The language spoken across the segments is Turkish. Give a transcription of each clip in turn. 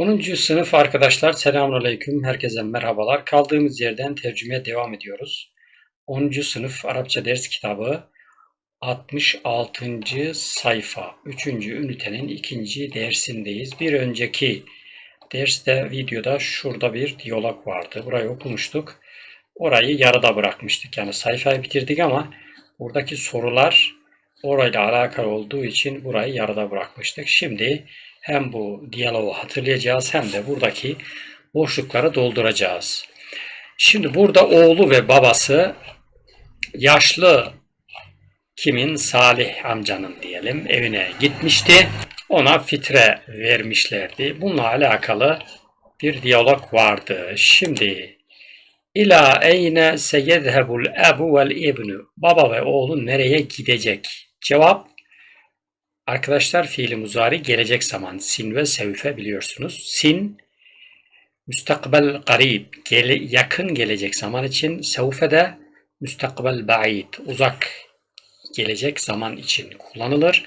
10. sınıf arkadaşlar selamünaleyküm. Herkese merhabalar. Kaldığımız yerden tercümeye devam ediyoruz. 10. sınıf Arapça ders kitabı 66. sayfa 3. ünitenin 2. dersindeyiz. Bir önceki derste videoda şurada bir diyalog vardı. Burayı okumuştuk. Orayı yarıda bırakmıştık. Yani sayfayı bitirdik ama buradaki sorular orayla alakalı olduğu için burayı yarıda bırakmıştık. Şimdi hem bu diyaloğu hatırlayacağız hem de buradaki boşlukları dolduracağız. Şimdi burada oğlu ve babası yaşlı kimin Salih amcanın diyelim evine gitmişti. Ona fitre vermişlerdi. Bununla alakalı bir diyalog vardı. Şimdi İla eyne seyezhebul ebu vel ibnu. Baba ve oğlu nereye gidecek? Cevap Arkadaşlar fiili muzari gelecek zaman sin ve sevfe biliyorsunuz. Sin müstakbel garib gele, yakın gelecek zaman için sevfe de müstakbel ba'id uzak gelecek zaman için kullanılır.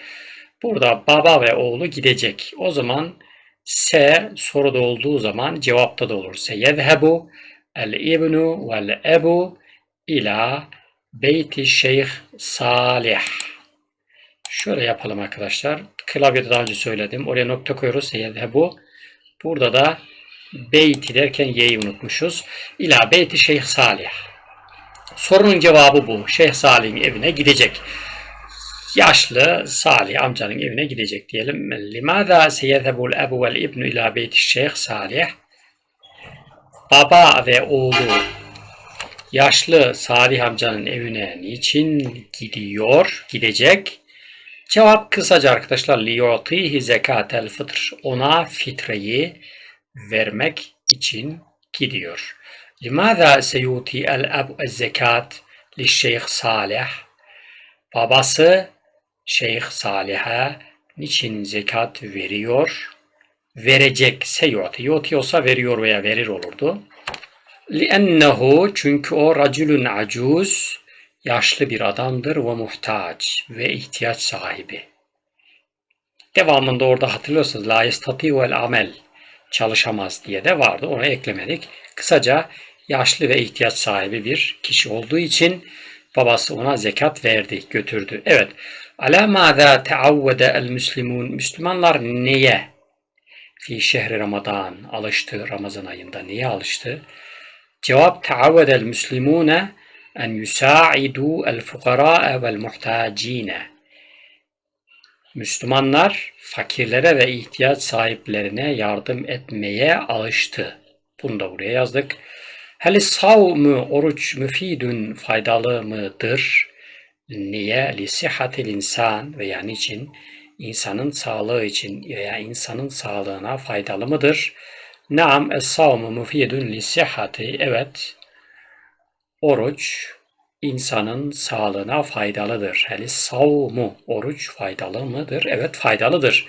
Burada baba ve oğlu gidecek. O zaman se soruda olduğu zaman cevapta da olur. Se yezhebu el ibnu vel ebu ila beyti şeyh salih. Şöyle yapalım arkadaşlar. Klavyede daha önce söyledim. Oraya nokta koyuyoruz. bu. Burada da beyti derken y'yi unutmuşuz. İla beyti Şeyh Salih. Sorunun cevabı bu. Şeyh Salih'in evine gidecek. Yaşlı Salih amcanın evine gidecek diyelim. Limada seyezebul ebu vel ibnu ila beyti Şeyh Salih. Baba ve oğlu yaşlı Salih amcanın evine niçin gidiyor, gidecek? Cevap kısaca arkadaşlar liyutihi zekatel fıtr. Ona fitreyi vermek için gidiyor. Limaza seyuti el abu zekat li şeyh Salih. Babası Şeyh Salih'e niçin zekat veriyor? Verecek seyuti. Yuti olsa veriyor veya verir olurdu. Liennehu çünkü o racülün acuz yaşlı bir adamdır ve muhtaç ve ihtiyaç sahibi. Devamında orada hatırlıyorsunuz la yestati'vel amel çalışamaz diye de vardı. Onu eklemedik. Kısaca yaşlı ve ihtiyaç sahibi bir kişi olduğu için babası ona zekat verdi, götürdü. Evet. Ala mâzâ teavvede el müslimun. Müslümanlar neye? Fi şehri Ramazan alıştı. Ramazan ayında niye alıştı? Cevap teavvede el müslimune el fukara vel muhtacine. Müslümanlar fakirlere ve ihtiyaç sahiplerine yardım etmeye alıştı. Bunu da buraya yazdık. Hel savmu oruç müfidun faydalı mıdır? Niye? Li sihatil insan veya niçin? insanın sağlığı için veya insanın sağlığına faydalı mıdır? Naam es-savmu mufidun li sihhati. Evet, Oruç insanın sağlığına faydalıdır. Heli savmu oruç faydalı mıdır? Evet faydalıdır.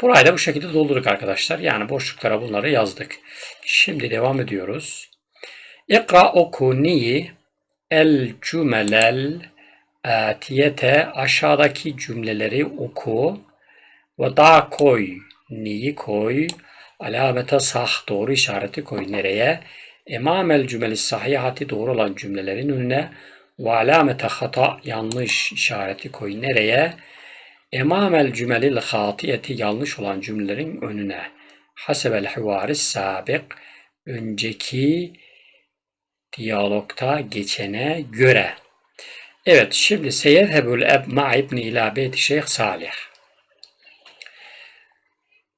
Burayı da bu şekilde doldurduk arkadaşlar. Yani boşluklara bunları yazdık. Şimdi devam ediyoruz. İkra oku niyi el cümelel atiyete aşağıdaki cümleleri oku ve da koy niyi koy alamete sah doğru işareti koy nereye emamel cümleli sahihati doğru olan cümlelerin önüne ve alamete hata yanlış işareti koy nereye? Emamel cümelil hatiyeti yanlış olan cümlelerin önüne. Hasebel hivaris sabik önceki diyalogta geçene göre. Evet şimdi seyezhebul eb ma ibni ila beyti şeyh Salih.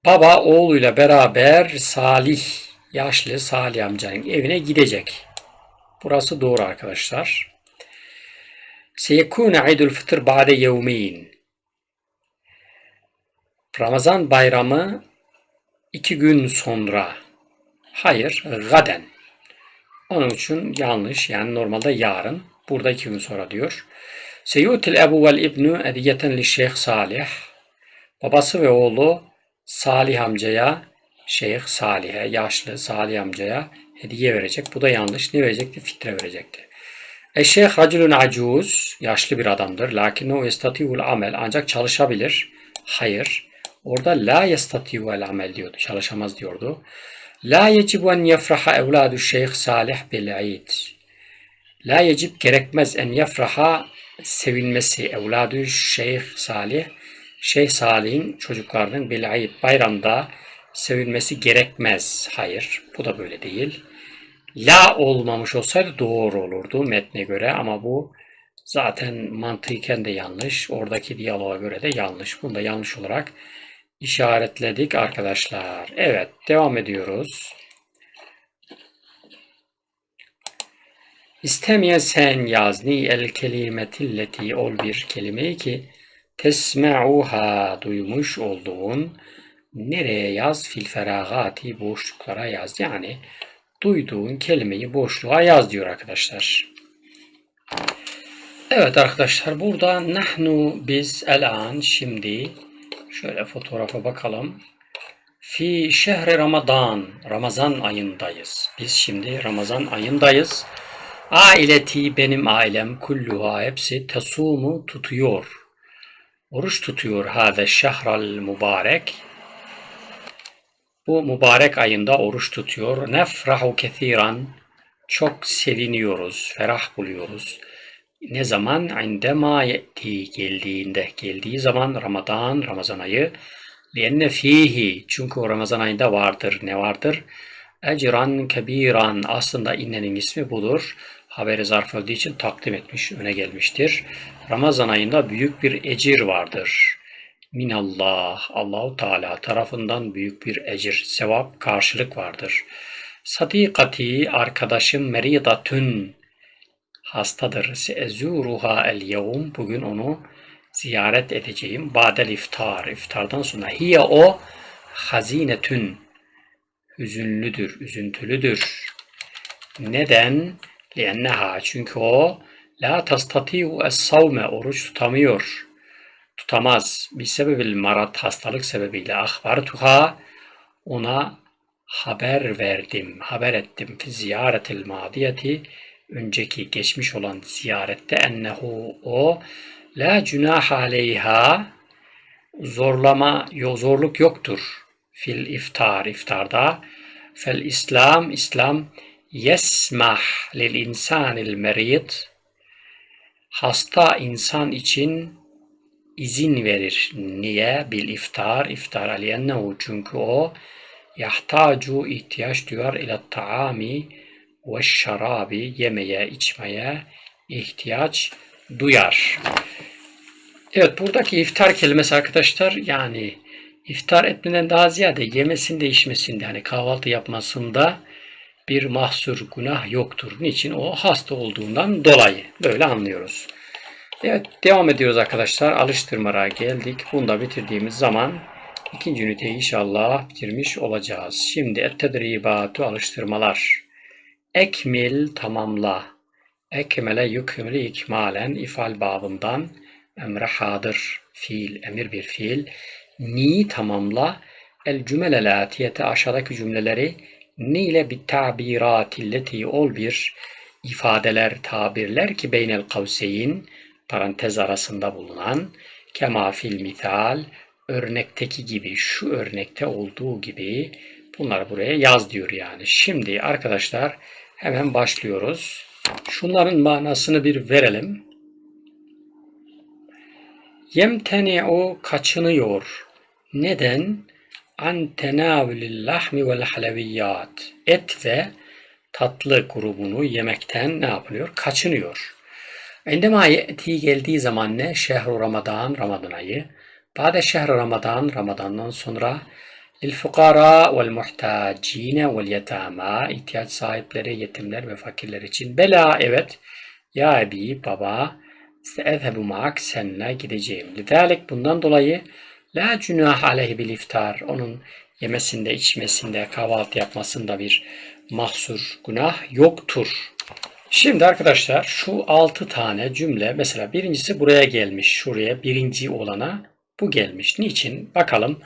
Baba oğluyla beraber Salih yaşlı Salih amcanın evine gidecek. Burası doğru arkadaşlar. Seyekûne idul fıtır ba'de yevmeyn. Ramazan bayramı iki gün sonra. Hayır, gaden. Onun için yanlış. Yani normalde yarın. Burada iki gün sonra diyor. Seyutil ebu vel ibnu ediyeten li şeyh Salih. Babası ve oğlu Salih amcaya Şeyh Salih'e, yaşlı Salih amcaya hediye verecek. Bu da yanlış. Ne verecekti? Fitre verecekti. Eşeyh racülün acuz, yaşlı bir adamdır. Lakin o estatiul amel, ancak çalışabilir. Hayır. Orada la yestati'u el amel diyordu. Çalışamaz diyordu. La yecibu en yefraha evladu şeyh Salih bil Eid. La yecib gerekmez en yefraha sevilmesi evladu şeyh Salih. Şeyh Salih'in çocuklarının bil Eid bayramda sevilmesi gerekmez. Hayır, bu da böyle değil. La olmamış olsaydı doğru olurdu metne göre ama bu zaten mantıken de yanlış. Oradaki diyaloğa göre de yanlış. Bunu da yanlış olarak işaretledik arkadaşlar. Evet, devam ediyoruz. İstemeyen sen yazni el kelimetilleti ol bir kelime ki tesme'uha duymuş olduğun nereye yaz fil feragati boşluklara yaz. Yani duyduğun kelimeyi boşluğa yaz diyor arkadaşlar. Evet arkadaşlar burada nahnu biz el an şimdi şöyle fotoğrafa bakalım. Fi şehri Ramazan. Ramazan ayındayız. Biz şimdi Ramazan ayındayız. Aileti benim ailem kulluha hepsi tesumu tutuyor. Oruç tutuyor hâze şehral mübarek. Bu mübarek ayında oruç tutuyor. Nefrahu kethiran. Çok seviniyoruz, ferah buluyoruz. Ne zaman? İndema ye'ti geldiğinde, geldiği zaman Ramazan, Ramazan ayı. Lienne fihi, çünkü Ramazan ayında vardır. Ne vardır? Ecran kebiran, aslında innenin ismi budur. Haberi zarf olduğu için takdim etmiş, öne gelmiştir. Ramazan ayında büyük bir ecir vardır. Minallah, Allahu Teala tarafından büyük bir ecir, sevap, karşılık vardır. Sadikati, arkadaşım meridatün, hastadır. Sezuruha el yevm. Bugün onu ziyaret edeceğim. Badel iftar. İftardan sonra. Hiye o hazinetün. Hüzünlüdür, üzüntülüdür. Neden? Lienneha. Çünkü o la tastatiu es savme. Oruç tutamıyor. Tutamaz. Bir sebebil marat hastalık sebebiyle ahbartuha ona haber verdim, haber ettim. Fi ziyaretil madiyeti önceki geçmiş olan ziyarette ennehu o la cünah aleyha zorlama zorluk yoktur. Fil iftar iftarda fel İslam İslam yesmah lil insanil merid hasta insan için izin verir. Niye? Bil iftar. iftar aliyennehu. Çünkü o yahtacu ihtiyaç duyar ile taami ve şarabi yemeye, içmeye ihtiyaç duyar. Evet buradaki iftar kelimesi arkadaşlar yani iftar etmeden daha ziyade yemesinde içmesinde yani kahvaltı yapmasında bir mahsur günah yoktur. Niçin? O hasta olduğundan dolayı. Böyle anlıyoruz. Evet devam ediyoruz arkadaşlar. Alıştırmalara geldik. Bunu da bitirdiğimiz zaman ikinci üniteyi inşallah bitirmiş olacağız. Şimdi et-tedribatu alıştırmalar. Ekmil tamamla. Ekmele yükmeli ikmalen ifal babından emre hadır fiil, emir bir fiil. Ni tamamla. El cümlele latiyete aşağıdaki cümleleri ni ile bir tabiratilleti ol bir ifadeler, tabirler ki beynel kavseyin parantez arasında bulunan kema fil misal örnekteki gibi şu örnekte olduğu gibi bunları buraya yaz diyor yani. Şimdi arkadaşlar hemen başlıyoruz. Şunların manasını bir verelim. Yemteni'u kaçınıyor. Neden? An tenavülil lahmi vel haleviyat. Et ve tatlı grubunu yemekten ne yapılıyor? Kaçınıyor. Endema ye'ti geldiği zaman ne? Şehru Ramazan, Ramazan ayı. Bade şehr Ramazan, Ramazan'dan sonra muhtacine vel yetama ihtiyaç sahipleri, yetimler ve fakirler için. Bela evet. Ya ebi, baba, seezhebu ma'ak seninle gideceğim. Lidalik bundan dolayı la cünah aleyhi bil iftar. Onun yemesinde, içmesinde, kahvaltı yapmasında bir mahsur günah yoktur. Şimdi arkadaşlar şu 6 tane cümle mesela birincisi buraya gelmiş. Şuraya birinci olana bu gelmiş. Niçin? Bakalım.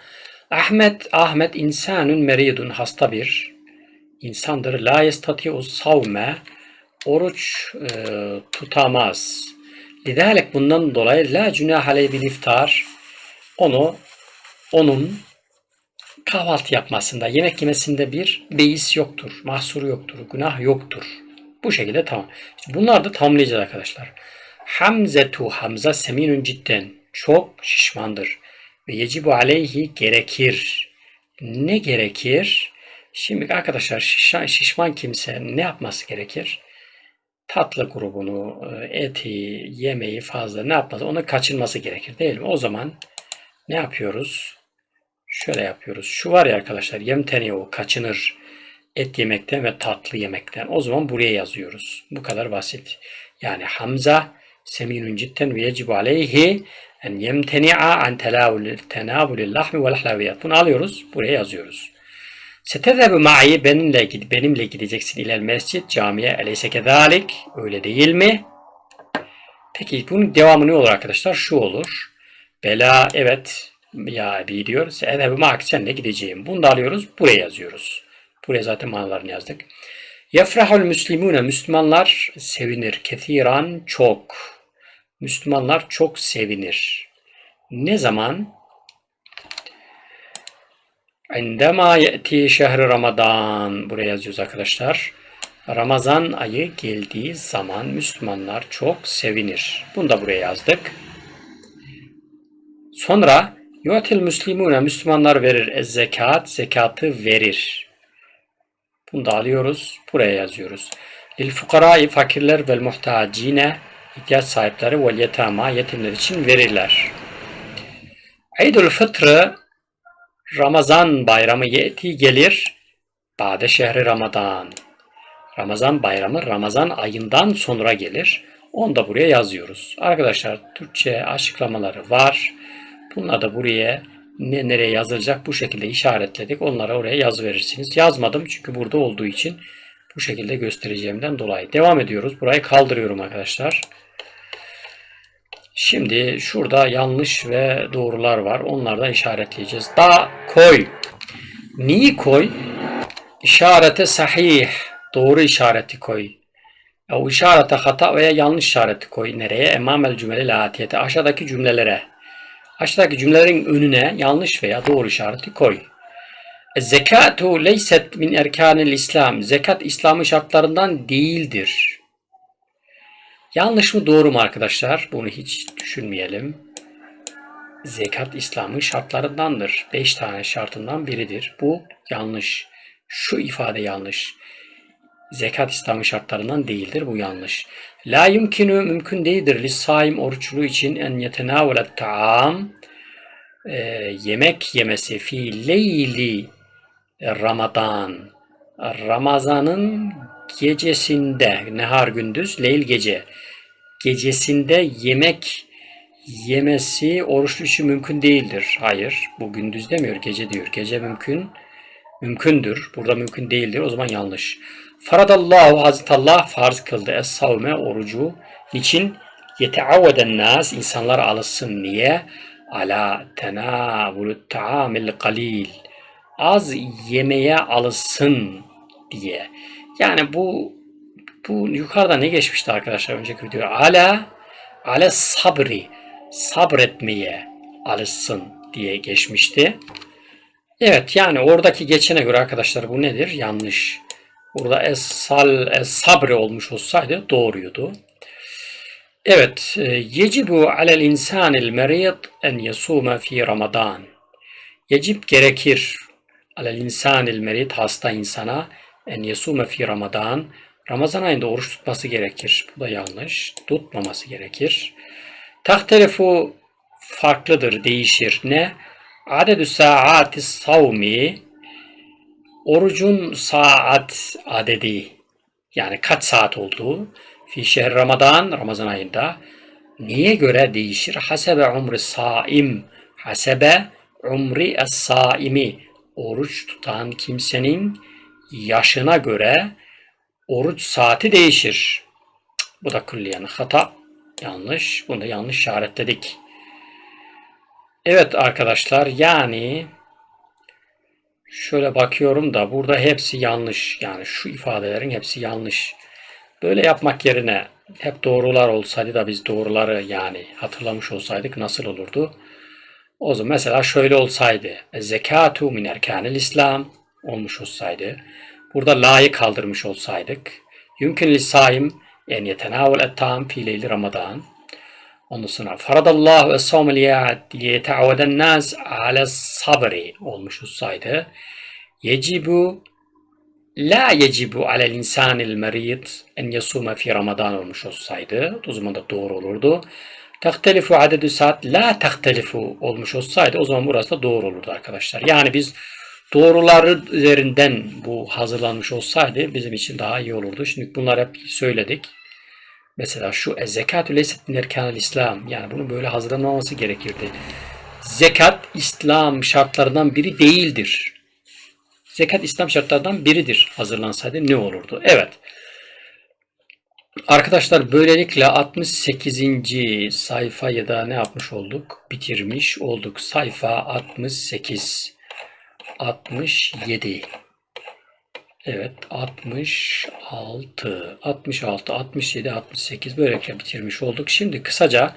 Ahmet, Ahmet insanun meridun hasta bir insandır. La yestati'u savme oruç e, tutamaz. Lidalik bundan dolayı la cünah aleyh bil iftar onu onun kahvaltı yapmasında, yemek yemesinde bir beis yoktur, mahsur yoktur, günah yoktur. Bu şekilde tamam. İşte bunlar da tamamlayacağız arkadaşlar. Hamzetu Hamza seminun cidden. Çok şişmandır. Ve yecibu aleyhi gerekir. Ne gerekir? Şimdi arkadaşlar şişman, şişman kimse ne yapması gerekir? Tatlı grubunu, e, eti, yemeği fazla ne yapması? Onu kaçırması gerekir değil mi? O zaman ne yapıyoruz? Şöyle yapıyoruz. Şu var ya arkadaşlar yemteni o kaçınır et yemekten ve tatlı yemekten. O zaman buraya yazıyoruz. Bu kadar basit. Yani Hamza seminun cidden ve yecibu aleyhi en yemteni'a an tenavulil lahmi vel hlaviyat. Bunu alıyoruz. Buraya yazıyoruz. Setezebu ma'i benimle, benimle gideceksin ilel mescid camiye eleyse kezalik. Öyle değil mi? Peki bunun devamı ne olur arkadaşlar? Şu olur. Bela evet ya bir diyor. Setezebu ma'ak senle gideceğim. Bunu da alıyoruz. Buraya yazıyoruz. Buraya zaten manalarını yazdık. Yefrahul müslimune Müslümanlar sevinir. Kethiran çok. Müslümanlar çok sevinir. Ne zaman? Indema ye'ti şehri Ramazan. Buraya yazıyoruz arkadaşlar. Ramazan ayı geldiği zaman Müslümanlar çok sevinir. Bunu da buraya yazdık. Sonra yu'til müslimune Müslümanlar verir. Zekat zekatı verir. Bunu da alıyoruz. Buraya yazıyoruz. Lil fukarai fakirler vel muhtacine ihtiyaç sahipleri vel yetama yetimler için verirler. Eidül fıtrı Ramazan bayramı yeti gelir. Bade şehri Ramazan. Ramazan bayramı Ramazan ayından sonra gelir. Onu da buraya yazıyoruz. Arkadaşlar Türkçe açıklamaları var. Bunları da buraya ne nereye yazılacak bu şekilde işaretledik. Onlara oraya yaz verirsiniz. Yazmadım çünkü burada olduğu için bu şekilde göstereceğimden dolayı. Devam ediyoruz. Burayı kaldırıyorum arkadaşlar. Şimdi şurada yanlış ve doğrular var. Onları da işaretleyeceğiz. Da koy. Niye koy? İşarete sahih. Doğru işareti koy. O işarete hata veya yanlış işareti koy. Nereye? Emamel cümleli atiyete. Aşağıdaki cümlelere. Aşağıdaki cümlelerin önüne yanlış veya doğru işareti koy. Zekatu leyset min erkanil İslam. Zekat İslam'ın şartlarından değildir. Yanlış mı doğru mu arkadaşlar? Bunu hiç düşünmeyelim. Zekat İslam'ın şartlarındandır. Beş tane şartından biridir. Bu yanlış. Şu ifade yanlış. Zekat İslam'ın şartlarından değildir. Bu yanlış. La yumkinu mümkün değildir. Lissaim oruçlu için en yetenavelet ta'am e, yemek yemesi fi leyli Ramazan. Ramazanın gecesinde, nehar gündüz, leyl gece. Gecesinde yemek yemesi oruçlu için mümkün değildir. Hayır, bu gündüz demiyor, gece diyor. Gece mümkün, mümkündür. Burada mümkün değildir. O zaman yanlış. Faradallahu Hazreti Allah farz kıldı es-savme orucu. Niçin? Yeteavveden nas insanlar alışsın niye? Ala tenavulu ta'amil qalil. Az yemeye alışsın diye. Yani bu bu yukarıda ne geçmişti arkadaşlar önceki videoda? Ala ala sabri sabretmeye alışsın diye geçmişti. Evet yani oradaki geçene göre arkadaşlar bu nedir? Yanlış. Burada es-sal es-sabri olmuş olsaydı doğruydu. Evet, e, yecibu alel insanil merid en yasuma fi Ramazan. Yecib gerekir alel insanil merid hasta insana en yasume fi Ramazan. Ramazan ayında oruç tutması gerekir. Bu da yanlış. Tutmaması gerekir. Tahtelefu farklıdır, değişir. Ne? Adedü saati savmi orucun saat adedi yani kaç saat olduğu fi şehr Ramazan Ramazan ayında niye göre değişir? Hasebe umri saim hasebe umri es saimi oruç tutan kimsenin yaşına göre oruç saati değişir. Bu da külliyen hata. Yanlış. Bunu da yanlış işaretledik. Evet arkadaşlar yani şöyle bakıyorum da burada hepsi yanlış. Yani şu ifadelerin hepsi yanlış. Böyle yapmak yerine hep doğrular olsaydı da biz doğruları yani hatırlamış olsaydık nasıl olurdu? O zaman mesela şöyle olsaydı. Zekatu min erkanil İslam olmuş olsaydı. Burada la'yı kaldırmış olsaydık. Yümkün lisaim en yetenavul ettam fi leyli Ramazan. Ondan sonra faradallahu es-savme liyetavveden nas ala sabri olmuş olsaydı. Yecibu La yecibu alel insanil merid en yasume fi Ramazan olmuş olsaydı o zaman da doğru olurdu. Tahtelifu adedü saat la tahtelifu olmuş olsaydı o zaman burası da doğru olurdu arkadaşlar. Yani biz doğruları üzerinden bu hazırlanmış olsaydı bizim için daha iyi olurdu. Şimdi bunları hep söyledik. Mesela şu zekatü leyset min erkanil İslam. Yani bunun böyle hazırlanmaması gerekirdi. Zekat İslam şartlarından biri değildir. Zekat İslam şartlarından biridir hazırlansaydı ne olurdu? Evet. Arkadaşlar böylelikle 68. sayfa ya da ne yapmış olduk? Bitirmiş olduk. Sayfa 68. 67. Evet 66, 66, 67, 68 böylelikle bitirmiş olduk. Şimdi kısaca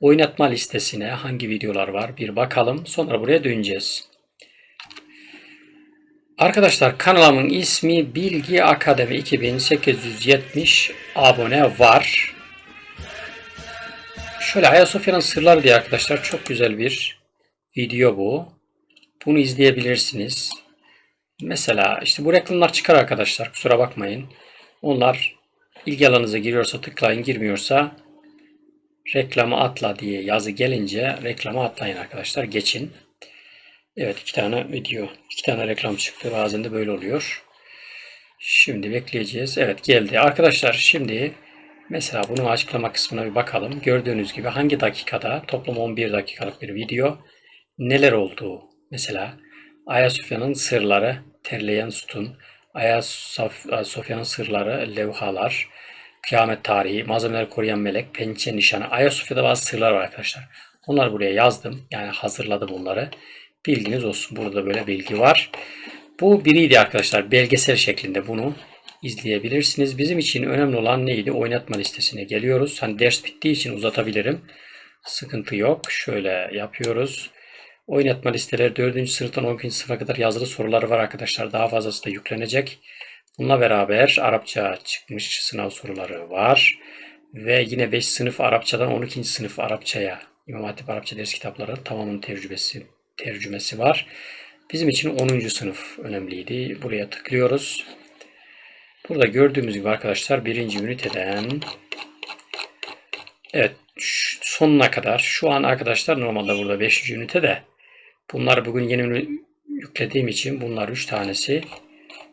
oynatma listesine hangi videolar var bir bakalım. Sonra buraya döneceğiz. Arkadaşlar kanalımın ismi Bilgi Akademi 2870 abone var. Şöyle Ayasofya'nın sırları diye arkadaşlar çok güzel bir video bu. Bunu izleyebilirsiniz. Mesela işte bu reklamlar çıkar arkadaşlar kusura bakmayın. Onlar ilgi alanınıza giriyorsa tıklayın girmiyorsa reklamı atla diye yazı gelince reklamı atlayın arkadaşlar geçin. Evet iki tane video, iki tane reklam çıktı. Bazen de böyle oluyor. Şimdi bekleyeceğiz. Evet geldi. Arkadaşlar şimdi mesela bunun açıklama kısmına bir bakalım. Gördüğünüz gibi hangi dakikada toplam 11 dakikalık bir video neler olduğu. Mesela Ayasofya'nın sırları, terleyen sütun, Ayasofya'nın sırları, levhalar, kıyamet tarihi, malzemeleri koruyan melek, pençe nişanı. Ayasofya'da bazı sırlar var arkadaşlar. Onları buraya yazdım. Yani hazırladım bunları. Bilginiz olsun. Burada böyle bilgi var. Bu biriydi arkadaşlar. Belgesel şeklinde bunu izleyebilirsiniz. Bizim için önemli olan neydi? Oynatma listesine geliyoruz. Hani ders bittiği için uzatabilirim. Sıkıntı yok. Şöyle yapıyoruz. Oynatma listeleri 4. sınıftan 12. sınıfa kadar yazılı soruları var arkadaşlar. Daha fazlası da yüklenecek. Bununla beraber Arapça çıkmış sınav soruları var. Ve yine 5 sınıf Arapçadan 12. sınıf Arapçaya İmam Hatip Arapça ders kitapları tamamının tecrübesi tercümesi var. Bizim için 10. sınıf önemliydi. Buraya tıklıyoruz. Burada gördüğümüz gibi arkadaşlar birinci üniteden evet sonuna kadar şu an arkadaşlar normalde burada 5. ünitede bunlar bugün yeni yüklediğim için bunlar 3 tanesi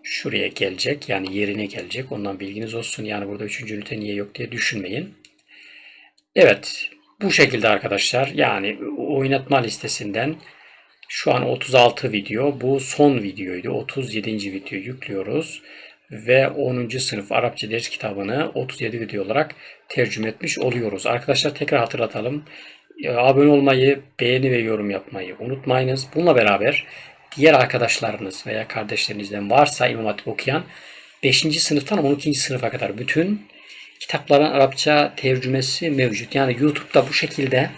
şuraya gelecek. Yani yerine gelecek. Ondan bilginiz olsun. Yani burada 3. ünite niye yok diye düşünmeyin. Evet. Bu şekilde arkadaşlar. Yani oynatma listesinden şu an 36 video. Bu son videoydu. 37. video yüklüyoruz. Ve 10. sınıf Arapça ders kitabını 37 video olarak tercüme etmiş oluyoruz. Arkadaşlar tekrar hatırlatalım. Ee, abone olmayı, beğeni ve yorum yapmayı unutmayınız. Bununla beraber diğer arkadaşlarınız veya kardeşlerinizden varsa İmam Hatip okuyan 5. sınıftan 12. sınıfa kadar bütün kitapların Arapça tercümesi mevcut. Yani YouTube'da bu şekilde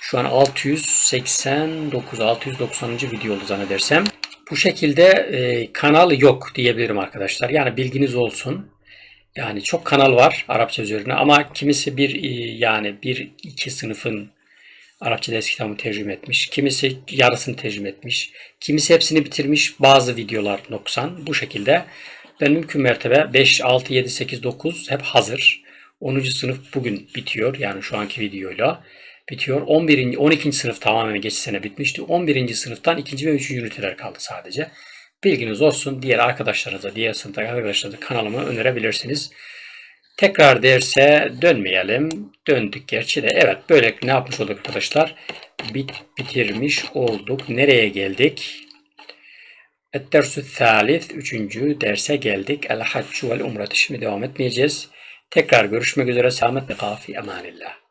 şu an 689, 690. video oldu zannedersem. Bu şekilde e, kanal yok diyebilirim arkadaşlar. Yani bilginiz olsun. Yani çok kanal var Arapça üzerine ama kimisi bir e, yani bir iki sınıfın Arapça ders kitabını tercüme etmiş. Kimisi yarısını tercüme etmiş. Kimisi hepsini bitirmiş. Bazı videolar noksan. Bu şekilde ben mümkün mertebe 5, 6, 7, 8, 9 hep hazır. 10. sınıf bugün bitiyor. Yani şu anki videoyla bitiyor. 11. 12. sınıf tamamen geçen sene bitmişti. 11. sınıftan 2. ve 3. üniteler kaldı sadece. Bilginiz olsun. Diğer arkadaşlarınıza, diğer sınıftaki arkadaşlarınıza kanalımı önerebilirsiniz. Tekrar derse dönmeyelim. Döndük gerçi de. Evet böyle ne yapmış olduk arkadaşlar? Bit, bitirmiş olduk. Nereye geldik? Et-dersü thalith. Üçüncü derse geldik. El-haccu vel umreti. Şimdi devam etmeyeceğiz. Tekrar görüşmek üzere. Selamet ve kafi emanillah.